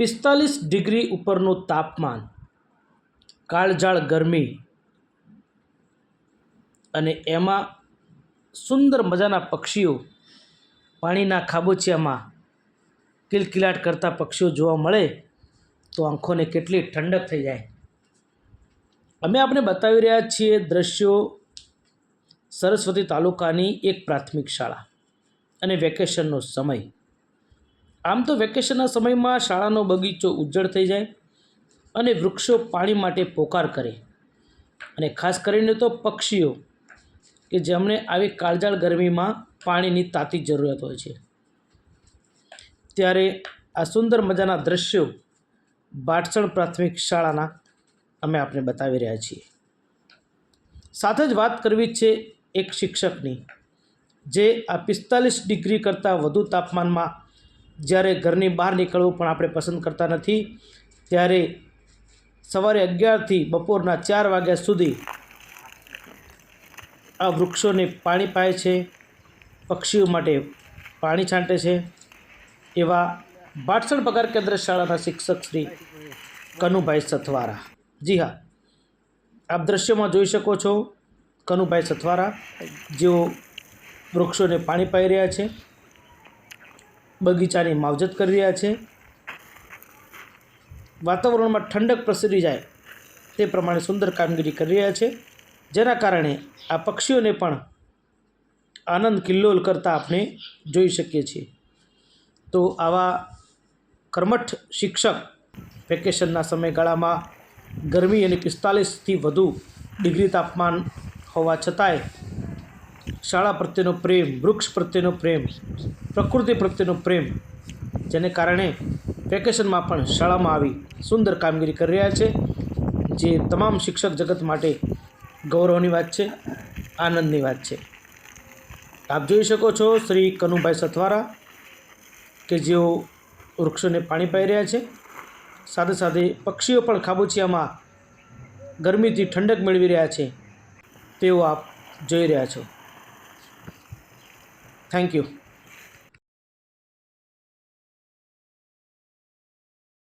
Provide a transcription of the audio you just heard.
પિસ્તાલીસ ડિગ્રી ઉપરનું તાપમાન, કાળઝાળ ગરમી અને એમાં સુંદર મજાના પક્ષીઓ પાણીના ખાબોચિયામાં કિલકિલાટ કરતા પક્ષીઓ જોવા મળે તો આંખોને કેટલી ઠંડક થઈ જાય. અમે આપણે બતાવી રહ્યા છીએ દ્રશ્યો સરસ્વતી તાલુકાની એક પ્રાથમિક શાળા અને વેકેશનનો સમય. આમ તો વેકેશનના સમયમાં શાળાનો બગીચો ઉજ્જળ થઈ જાય અને વૃક્ષો પાણી માટે પોકાર કરે. અને ખાસ કરીને તો પક્ષીઓ, કે જેમણે આવી કાળજાળ ગરમીમાં પાણીની તાતી જરૂરિયાત હોય છે. ત્યારે આ સુંદર મજાના દ્રશ્યો ભાટસણ પ્રાથમિક શાળાના અમે આપને બતાવી રહ્યા છીએ. સાથે જ વાત કરવી છે એક શિક્ષકની, જે આ પિસ્તાલીસ ડિગ્રી કરતાં વધુ તાપમાનમાં જ્યારે ઘરની બહાર નીકળવું પણ આપણે પસંદ કરતા નથી, ત્યારે સવારે અગિયારથી બપોરના ચાર વાગ્યા સુધી આ વૃક્ષોને પાણી પાય છે, પક્ષીઓ માટે પાણી છાંટે છે. એવા ભાટસણ પગાર કેન્દ્ર શાળાના શિક્ષક શ્રી કનુભાઈ સથવારા. જી હા, આપ દ્રશ્યમાં જોઈ શકો છો કનુભાઈ સથવારા જેઓ વૃક્ષોને પાણી પાઈ રહ્યા છે. બગીચાની માવજત કરી રહ્યા છે. વાતાવરણમાં ઠંડક પ્રસરી જાય તે પ્રમાણે સુંદર કામગીરી કરી રહ્યા છે. જેના કારણે આ પક્ષીઓને પણ આનંદ કિલ્લોલ કરતાં આપણે જોઈ શકીએ છીએ. તો આવા કર્મઠ શિક્ષક વેકેશનના સમયગાળામાં ગરમી અને પિસ્તાલીસથી વધુ ડિગ્રી તાપમાન હોવા છતાંય શાળા પ્રત્યેનો પ્રેમ, વૃક્ષ પ્રત્યેનો પ્રેમ પ્રકૃતિ પ્રત્યેનો પ્રેમ, જેને કારણે વેકેશનમાં પણ શાળામાં આવી સુંદર કામગીરી કરી રહ્યા છે, જે તમામ શિક્ષક જગત માટે ગૌરવની વાત છે, આનંદની વાત છે. આપ જોઈ શકો છો શ્રી કનુભાઈ સથવારા, કે જેઓ વૃક્ષોને પાણી પાઈ રહ્યા છે. સાથે સાથે પક્ષીઓ પણ ખાબોચિયામાં ગરમીથી ઠંડક મેળવી રહ્યા છે. તેઓ આપ જોઈ રહ્યા છો. Thank you